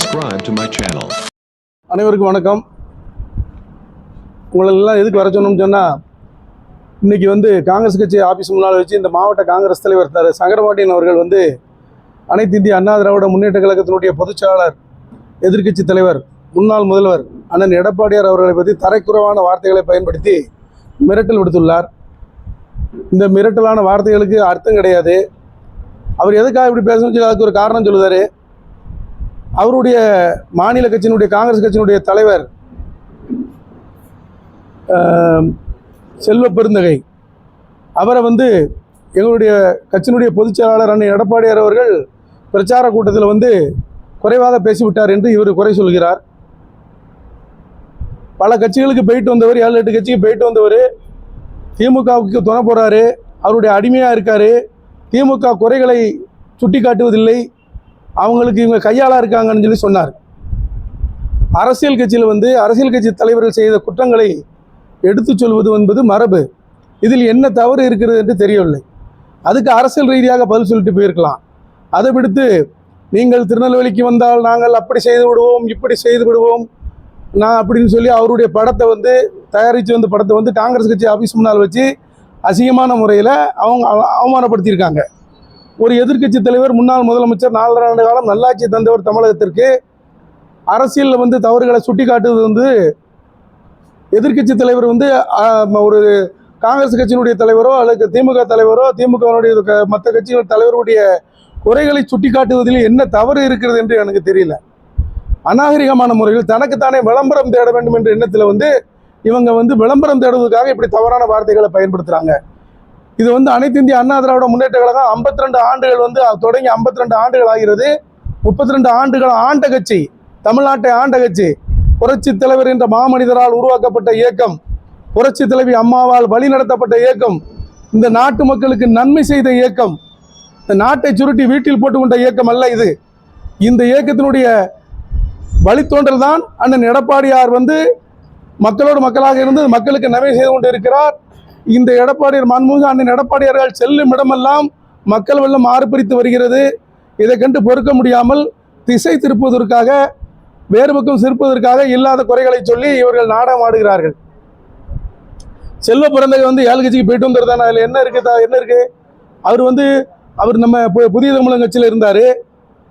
subscribe to my channel. அனைவருக்கும் வணக்கம். உங்களை எல்லாம் எதுக்கு வர சொன்னோம்னு சொன்னால் இன்னைக்கு வந்து காங்கிரஸ் கட்சி ஆஃபீஸ் முன்னால் வச்சு இந்த மாவட்ட காங்கிரஸ் தலைவர் தர சங்கரபாண்டியன் அவர்கள் வந்து அனைத்து இந்திய அண்ணா திராவிட முன்னேற்ற கழகத்தினுடைய பொதுச்செயலாளர் எதிர்க்கட்சி தலைவர் முன்னாள் முதல்வர் அண்ணன் எடப்பாடியார் அவர்களை பற்றி தரைக்குறைவான வார்த்தைகளை பயன்படுத்தி மிரட்டல் விடுத்துள்ளார். இந்த மிரட்டலான வார்த்தைகளுக்கு அர்த்தம் கிடையாது. அவர் எதுக்காக இப்படி பேசணும்னு சொல்லி அதுக்கு ஒரு காரணம் சொல்லுதாரு. அவருடைய மாநில கட்சியினுடைய காங்கிரஸ் கட்சியினுடைய தலைவர் செல்வ பெருந்தகை. அவரை வந்து எங்களுடைய கட்சியினுடைய பொதுச் செயலாளர் அண்ணன் எடப்பாடியார் அவர்கள் பிரச்சார கூட்டத்தில் வந்து குறைவாக பேசிவிட்டார் என்று இவர் குறை சொல்கிறார். பல கட்சிகளுக்கு போயிட்டு வந்தவர் ஏழு எட்டு கட்சிக்கு போயிட்டு வந்தவர் திமுகவுக்கு துணை போகிறாரு அவருடைய அடிமையாக இருக்கார் திமுக குறைகளை சுட்டி காட்டுவதில்லை அவங்களுக்கு இவங்க கையாளாக இருக்காங்கன்னு சொல்லி சொன்னார். அரசியல் கட்சியில் வந்து அரசியல் கட்சி தலைவர்கள் செய்த குற்றங்களை எடுத்துச் சொல்வது என்பது மரபு. இதில் என்ன தவறு இருக்கிறது என்று தெரியவில்லை. அதுக்கு அரசியல் ரீதியாக பதில் சொல்லிட்டு போயிருக்கலாம். அதை விடுத்து நீங்கள் திருநெல்வேலிக்கு வந்தால் நாங்கள் அப்படி செய்து விடுவோம் இப்படி செய்து விடுவோம். நான் அப்படின்னு சொல்லி அவருடைய படத்தை வந்து தயாரித்து வந்த படத்தை வந்து காங்கிரஸ் கட்சி ஆஃபீஸ் முன்னால் வச்சு அசிங்கமான முறையில் அவங்க அவ- அவமானப்படுத்தியிருக்காங்க. ஒரு எதிர்க்கட்சி தலைவர் முன்னாள் முதலமைச்சர் நாலரை ஆண்டு காலம் நல்லாட்சி தந்தவர் தமிழகத்திற்கு அரசியலில் வந்து தவறுகளை சுட்டி காட்டுவது வந்து எதிர்க்கட்சி தலைவர் வந்து ஒரு காங்கிரஸ் கட்சியினுடைய தலைவரோ அல்லது திமுக தலைவரோ திமுகவினுடைய மற்ற கட்சிகள் தலைவருடைய குறைகளை சுட்டி காட்டுவதில் என்ன தவறு இருக்கிறது என்று எனக்கு தெரியல. அநாகரிகமான முறையில் தனக்குத்தானே விளம்பரம் தேட வேண்டும் என்ற எண்ணத்தில் வந்து இவங்க வந்து விளம்பரம் தேடுவதற்காக இப்படி தவறான வார்த்தைகளை பயன்படுத்துகிறாங்க இது வந்து அனைத்து இந்திய அண்ணா திராவிட முன்னேற்ற கழகம் 52 ஆண்டுகள் வந்து தொடங்கி 52 ஆண்டுகள் ஆகிறது. 32 ஆண்டுகள் ஆண்ட கட்சி தமிழ்நாட்டை ஆண்ட கட்சி. புரட்சி தலைவர் என்ற மாமனிதரால் உருவாக்கப்பட்ட இயக்கம் புரட்சி தலைவி அம்மாவால் வழிநடத்தப்பட்ட இயக்கம் இந்த நாட்டு மக்களுக்கு நன்மை செய்த இயக்கம் இந்த நாட்டை சுருட்டி வீட்டில் போட்டுக்கொண்ட இயக்கம் அல்ல இது. இந்த இயக்கத்தினுடைய வழித்தோன்றல் தான் அண்ணன் எடப்பாடியார் வந்து மக்களோடு மக்களாக இருந்து மக்களுக்கு நன்மை செய்து கொண்டு இருக்கிறார் இந்த எடப்பாடியார் மன்மோகன் அண்ணன் எடப்பாடியார்கள் செல்லும் இடமெல்லாம் மக்கள் வெள்ளம் ஆர்ப்பரித்து வருகிறது. இதை கண்டு பொறுக்க முடியாமல் திசை திருப்புவதற்காக வேறு பக்கம் சிரிப்பதற்காக இல்லாத குறைகளை சொல்லி இவர்கள் நாடகம் ஆடுகிறார்கள். செல்வ பிறந்தகை வந்து ஏழு கட்சிக்கு போயிட்டு வந்துருந்தானே அதில் என்ன இருக்குது என்ன இருக்குது அவர் வந்து அவர் நம்ம பு- புதிய தமிழக கட்சியில் இருந்தார்.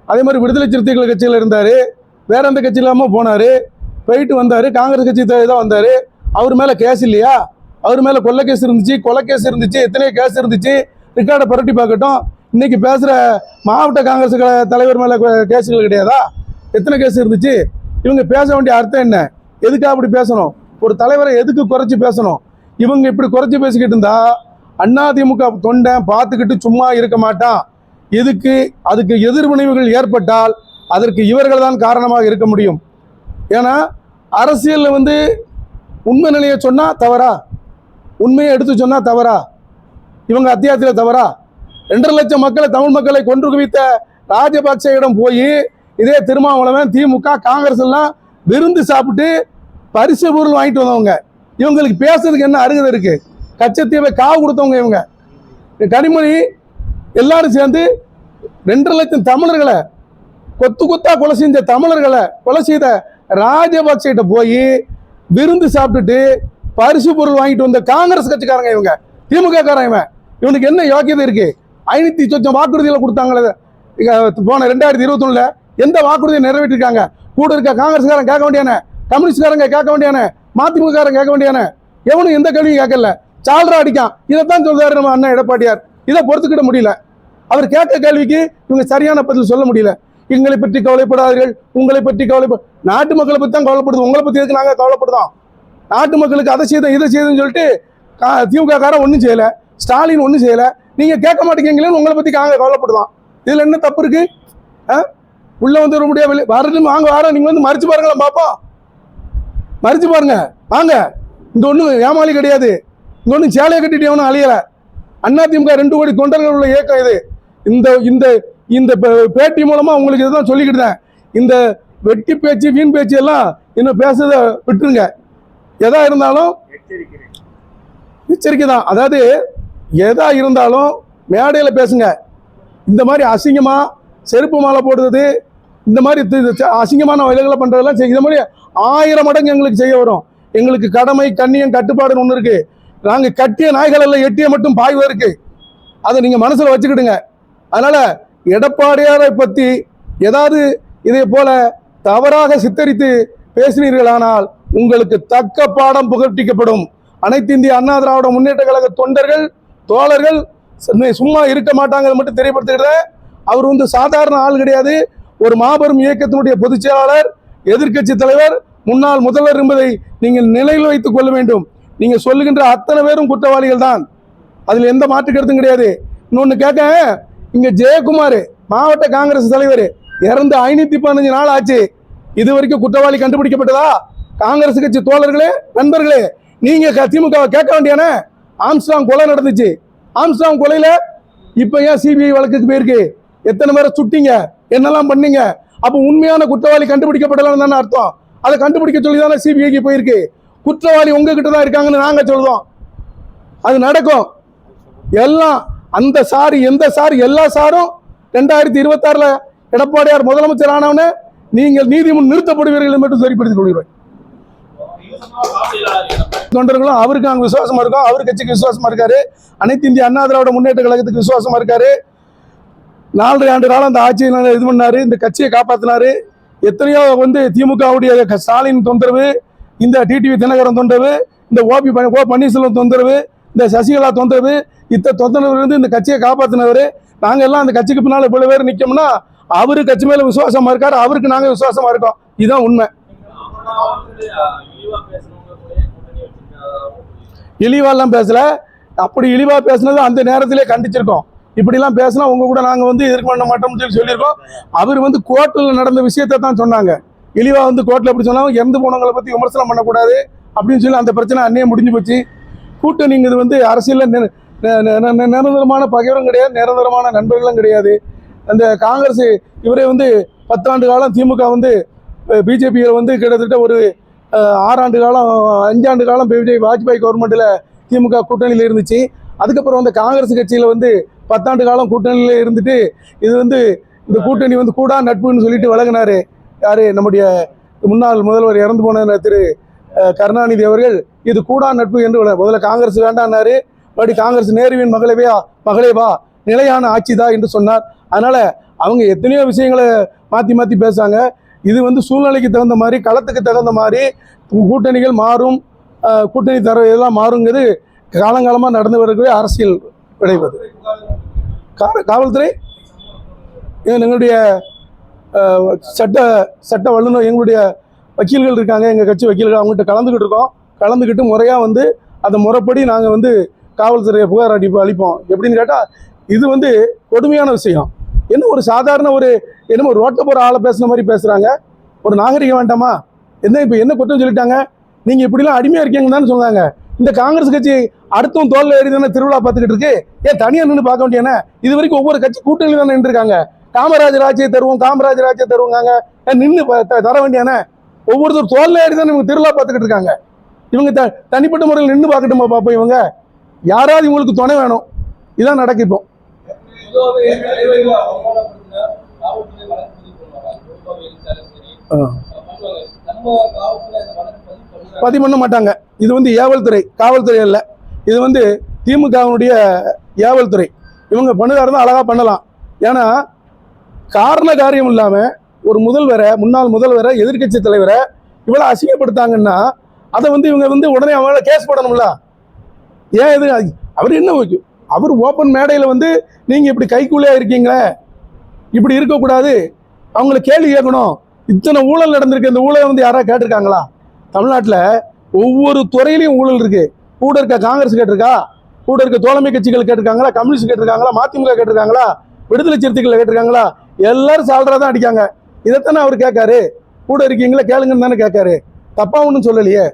அதே மாதிரி விடுதலை சிறுத்தைகள் கட்சியில் இருந்தார். வேற எந்த கட்சி இல்லாமல் போனார். போயிட்டு வந்தார். காங்கிரஸ் கட்சி தான் வந்தார். அவர் மேலே கேஸ் இல்லையா? அவர் மேலே கொள்ளை கேஸ் இருந்துச்சு கொலை கேஸ் இருந்துச்சு எத்தனையோ கேஸ் இருந்துச்சு. ரிக்கார்டை புரட்டி பார்க்கட்டும். இன்னைக்கு பேசுகிற மாவட்ட காங்கிரஸ் க- தலைவர் மேலே கேஸுகள் கிடையாதா? எத்தனை கேஸ் இருந்துச்சு? இவங்க பேச வேண்டிய அர்த்தம் என்ன? எதுக்காக அப்படி பேசணும்? ஒரு தலைவரை எதுக்கு குறைச்சி பேசணும்? இவங்க இப்படி குறைச்சி பேசிக்கிட்டு இருந்தா அதிமுக தொண்டை பார்த்துக்கிட்டு சும்மா இருக்க மாட்டான். எதுக்கு? அதுக்கு எதிர்வினைவுகள் ஏற்பட்டால் அதற்கு இவர்கள் தான் காரணமாக இருக்க முடியும். ஏன்னா அரசியலில் வந்து உண்மை நிலையை சொன்னால் தவறா? உண்மையை எடுத்து சொன்னால் தவறா? இவங்க அத்தியாயத்தில் தவறா? ரெண்டரை லட்சம் மக்களை தமிழ் மக்களை கொன்று குவித்த ராஜபக்சேயிடம் போய் இதே திருமாவளவன் திமுக காங்கிரஸ் எல்லாம் விருந்து சாப்பிட்டு பரிசு பொருள் வாங்கிட்டு வந்தவங்க. இவங்களுக்கு பேசுறதுக்கு என்ன அருகதை இருக்கு? கச்சத்தீவை காவு கொடுத்தவங்க இவங்க. கனிமொழி எல்லாரும் சேர்ந்து ரெண்டரை லட்சம் தமிழர்களை கொத்து கொத்தா கொலை செஞ்ச தமிழர்களை கொலை செய்த ராஜபக்சேட்ட போய் விருந்து சாப்பிட்டுட்டு பரிசு பொருள் வாங்கிட்டு வந்த காங்கிரஸ் கட்சிக்காரங்க இவங்க. திமுக காரங்க இவன். இவனுக்கு என்ன யோக்கியதை இருக்கு? ஐநூத்தி சொச்சம் வாக்குறுதிகளை கொடுத்தாங்களே. போன ரெண்டாயிரத்தி இருபத்தொன்னுல எந்த வாக்குறுதியை நிறைவேற்றிருக்காங்க? கூட இருக்க காங்கிரஸ்காரன் கேட்க வேண்டியானே? கம்யூனிஸ்ட்காரங்க கேட்க வேண்டியானே? மதிமுககாரன் கேட்க வேண்டியானே? எவனும் எந்த கேள்வியும் கேட்கல. சால்ரா அடிக்கான். இதைத்தான் சொல்றாரு நம்ம அண்ணன் எடப்பாடியார். இதை பொறுத்துக்கிட முடியல. அவர் கேட்க கேள்விக்கு இவங்க சரியான பதில் சொல்ல முடியல. எங்களை பற்றி கவலைப்படாதீர்கள். உங்களை பற்றி கவலைப்பட நாட்டு மக்களை பற்றி தான் கவலைப்படுது. உங்களை பற்றி எதுக்கு நாங்கள் கவலைப்படுதோம் நாட்டு மக்களுக்கு அதை செய்தோம் இதை செய்தோம்னு சொல்லிட்டு கா- திமுக காரன் ஒன்றும் செய்யலை. ஸ்டாலின் ஒன்றும் செய்யலை. நீங்கள் கேட்க மாட்டேங்கிறீங்களேன்னு உங்களை பற்றி காங்க கவலைப்படுதோம் இதில் என்ன தப்பு இருக்கு? ஆ? உள்ளே வந்து வர முடியாது வெளியே வரட்டும் வாங்க வரோம் நீங்கள் வந்து மறிச்சு பாருங்களேன் பார்ப்போம் மறிச்சு பாருங்க வாங்க. இந்த ஒன்றும் ஏமாளி கிடையாது. இந்த ஒன்றும் சேலையை கட்டிட்டு எவனும் அழியலை. அதிமுக ரெண்டு கோடி தொண்டர்கள் உள்ள இயக்கம் இது. இந்த இந்த இந்த பேட்டி மூலமாக உங்களுக்கு இதுதான் சொல்லிக்கிட்டு இருந்தேன். இந்த வெட்டி பேச்சு வீண் பேச்சு எல்லாம் இன்னும் பேசுறத விட்டுருங்க. எதா இருந்தாலும் எச்சரிக்கை தான் அதாவது எதா இருந்தாலும் மேடையில் பேசுங்க. இந்த மாதிரி அசிங்கமாக செருப்பு மாலை போடுறது இந்த மாதிரி அசிங்கமான வயல்களை பண்ணுறதெல்லாம் செய்ய இந்த மாதிரி ஆயிரம் மடங்கு எங்களுக்கு செய்ய வரும். எங்களுக்கு கடமை கண்ணியம் கட்டுப்பாடுன்னு ஒன்று இருக்கு. நாங்கள் கட்டிய நாய்கள் எல்லாம் எட்டிய மட்டும் பாய்வு இருக்கு. அதை நீங்கள் மனசில் வச்சுக்கிடுங்க. அதனால எடப்பாடியாரை பற்றி ஏதாவது இதே போல தவறாக சித்தரித்து பேசினீர்களானால் உங்களுக்கு தக்க பாடம் புகட்டிக்கப்படும். அனைத்து இந்திய அண்ணா திராவிட முன்னேற்ற கழக தொண்டர்கள் தோழர்கள் சும்மா- சும்மா இருக்க மாட்டாங்க மட்டும் தெரியப்படுத்துகிற அவர் வந்து சாதாரண ஆள் கிடையாது. ஒரு மாபெரும் இயக்கத்தினுடைய பொதுச் செயலாளர் எதிர்க்கட்சி தலைவர் முன்னாள் முதல்வர் என்பதை நீங்கள் நிலையில் வைத்துக் கொள்ள வேண்டும். நீங்க சொல்லுகின்ற அத்தனை பேரும் குற்றவாளிகள் தான். அதில் எந்த மாற்று கருத்தும் கிடையாது. இன்னொன்று கேட்க இங்க ஜெயக்குமார் மாவட்ட காங்கிரஸ் தலைவர் இறந்து ஐநூத்தி பதினஞ்சு நாள் ஆச்சு. இது வரைக்கும் குற்றவாளி கண்டுபிடிக்கப்பட்டதா? காங்கிரஸ் கட்சி தோழர்களே நண்பர்களே நீங்க க- திமுகவை கேட்க வேண்டியானே ஆம்ஸ்டாங் கொலை நடந்துச்சு. ஆம்ஸ்டாங் கொலையில இப்ப ஏன் சிபிஐ வழக்குக்கு போயிருக்கு? எத்தனை பேரை சுட்டிங்க? என்னெல்லாம் பண்ணீங்க? அப்போ உண்மையான குற்றவாளி கண்டுபிடிக்கப்படலாம் தானே அர்த்தம். அதை கண்டுபிடிக்க சொல்லி தானே சிபிஐக்கு போயிருக்கு. குற்றவாளி உங்ககிட்ட தான் இருக்காங்கன்னு நாங்க சொல்றோம். அது நடக்கும். எல்லாம் அந்த சாரு எந்த சார் எல்லா சாரும் ரெண்டாயிரத்தி இருபத்தாறுல எடப்பாடியார் முதலமைச்சர் ஆனவனே நீங்கள் நீதி முன் நிறுத்தப்படுவீர்கள் என்று மட்டும் சரிப்படுத்திக் கொள்கிறேன் தொண்டர்களும் அவருக்கு அங்க விசுவாசமா இருக்கும். அவர் கட்சிக்கு விசுவாசமா இருக்காரு. அனைத்து இந்திய அண்ணா திராவிட முன்னேற்ற கழகத்துக்கு விசுவாசமா இருக்காரு. நாலரை ஆண்டு காலம் அந்த ஆட்சியில் இது பண்ணாரு. இந்த கட்சியை காப்பாத்தினாரு. எத்தனையோ வந்து திமுகவுடைய க- ஸ்டாலின் தொந்தரவு இந்த டிடிவி தினகரன் தொந்தரவு இந்த ஓபி ஓ பன்னீர்செல்வம் தொந்தரவு இந்த சசிகலா தொந்தரவு இத்த தொந்தரவுலேருந்து இந்த கட்சியை காப்பாத்தினவர். நாங்கள் எல்லாம் அந்த கட்சிக்கு பின்னால் இவ்வளோ பேர் நிற்கோம்னா அவரு கட்சி மேலே விசுவாசமாக இருக்கார். அவருக்கு நாங்கள் விசுவாசமாக இருக்கோம். இதுதான் உண்மை. இழிவாலாம் பேசல. அப்படி இழிவா பேசினது அந்த நேரத்திலே கண்டிச்சிருக்கோம். இப்படிலாம் பேசினா உங்க கூட நாங்க வந்து எதிர்க்க பண்ண மாட்டோம்னு சொல்லி சொல்லியிருக்கோம். அவர் வந்து கோர்ட்டில் நடந்த விஷயத்தை தான் சொன்னாங்க. இழிவா வந்து கோர்ட்டில் எப்படி சொன்னாலும் இறந்து போனவங்களை பத்தி விமர்சனம் பண்ணக்கூடாது அப்படின்னு சொல்லி அந்த பிரச்சனை அன்னையே முடிஞ்சு போச்சு. கூட்டணிங்கிறது வந்து அரசியலில் நிரந்தரமான பகைவரும் கிடையாது நிரந்தரமான நண்பர்களும் கிடையாது. அந்த காங்கிரஸ் இவரே வந்து பத்தாண்டு காலம் திமுக வந்து பிஜேபியில் வந்து கிட்டத்தட்ட ஒரு ஆறாண்டு காலம் அஞ்சாண்டு காலம் விஜய் வாஜ்பாய் கவர்மெண்ட்டில் திமுக கூட்டணியில் இருந்துச்சு. அதுக்கப்புறம் வந்து காங்கிரஸ் கட்சியில் வந்து பத்தாண்டு காலம் கூட்டணியில் இருந்துட்டு இது வந்து இந்த கூட்டணி வந்து கூடா நட்புன்னு சொல்லிட்டு வழங்கினார். யாரு? நம்முடைய முன்னாள் முதல்வர் இறந்து போன திரு கருணாநிதி அவர்கள். இது கூடா நட்பு என்று முதல்ல காங்கிரஸ் வேண்டாம்னாரு. படி காங்கிரஸ் நேருவின் மகளவையா மகளேவா நிலையான ஆட்சிதா என்று சொன்னார். அதனால் அவங்க எத்தனையோ விஷயங்களை மாற்றி மாற்றி பேசுகிறாங்க இது வந்து சூழ்நிலைக்கு தகுந்த மாதிரி களத்துக்கு தகுந்த மாதிரி கூட்டணிகள் மாறும். கூட்டணி தர இதெல்லாம் மாறுங்கிறது காலங்காலமாக நடந்து வரக்கூடிய அரசியல் விளைவது காவல்துறை எங்களுடைய சட்ட சட்ட வல்லுநர் எங்களுடைய வக்கீல்கள் இருக்காங்க எங்கள் கட்சி வக்கீல்கள் அவங்ககிட்ட கலந்துக்கிட்டு இருக்கோம். கலந்துக்கிட்டு முறையாக வந்து அந்த முறைப்படி நாங்கள் வந்து காவல்துறையை புகார் அடிப்பு அளிப்போம். எப்படின்னு கேட்டால் இது வந்து கொடுமையான விஷயம். என்ன ஒரு சாதாரண ஒரு என்னமோ ரோட்டில் போகிற ஆளை பேசுன மாதிரி பேசுகிறாங்க ஒரு நாகரிகம் வேண்டாமா? என்ன இப்போ என்ன குற்றம் சொல்லிட்டாங்க? நீங்கள் இப்படிலாம் அடிமையாக இருக்கீங்கன்னு தானே சொன்னாங்க. இந்த காங்கிரஸ் கட்சி அடுத்தும் தோல்ல ஏறி தானே திருவிழா பார்த்துக்கிட்டு இருக்கு? ஏன் தனியாக நின்று பார்க்க வேண்டியன இது வரைக்கும் ஒவ்வொரு கட்சி கூட்டணி தானே நின்றுருக்காங்க. காமராஜர் ஆட்சியை தருவோம் காமராஜர் ஆட்சியை தருவாங்க நின்று தர வேண்டியானே ஒவ்வொருத்தர் தோல்ல ஏறி தானே இவங்க திருவிழா பார்த்துக்கிட்டு இருக்காங்க. இவங்க த தனிப்பட்ட முறையில் நின்று பார்க்கட்டுமா பார்ப்போம் இவங்க? யாராவது இவங்களுக்கு துணை வேணும். இதான் நடக்கு இப்போ பொதுவாகவே தலைவர்கள் அவமானப்படுத்தினா காவல்துறை வழக்கு பதிவு பண்ணுவாங்க பொதுவாக இருந்தாலும் சரி ஆ. பண்ணுவாங்க நம்ம காவல்துறை அந்த வழக்கு பதிவு பண்ண மாட்டாங்க. இது வந்து ஏவல்துறை காவல்துறை அல்ல. இது வந்து திமுகவினுடைய ஏவல்துறை. இவங்க பண்ணுதா இருந்தால் அழகாக பண்ணலாம். ஏன்னா காரண காரியம் இல்லாமல் ஒரு முதல்வரை முன்னாள் முதல்வரை எதிர்க்கட்சி தலைவரை இவ்வளோ அசிங்கப்படுத்தாங்கன்னா அதை வந்து இவங்க வந்து உடனே அவங்கள கேஸ் போடணும்ல. ஏன் இது? அவர் என்ன ஓகே அவர் ஓப்பன் மேடையில் வந்து நீங்கள் இப்படி கைக்குள்ளே இருக்கீங்களே? இப்படி இருக்கக்கூடாது. அவங்கள கேள்வி கேட்கணும். இத்தனை ஊழல் நடந்திருக்கு. இந்த ஊழல் வந்து யாராவது கேட்டிருக்காங்களா? தமிழ்நாட்டில் ஒவ்வொரு துறையிலையும் ஊழல் இருக்கு. கூட இருக்க காங்கிரஸ் கேட்டிருக்கா? கூட இருக்க தோழமை கட்சிகள் கேட்டிருக்காங்களா? கம்யூனிஸ்ட் கேட்டிருக்காங்களா? மதிமுக கேட்டிருக்காங்களா? விடுதலை சிறுத்தைகள் கேட்டிருக்காங்களா? எல்லாரும் சால்ரா தான் அடிக்காங்க. இதைத்தானே அவர் கேட்காரு? கூட இருக்கீங்களா? கேளுங்கன்னு தானே கேட்காரு. தப்பா ஒன்றும் சொல்லலையே.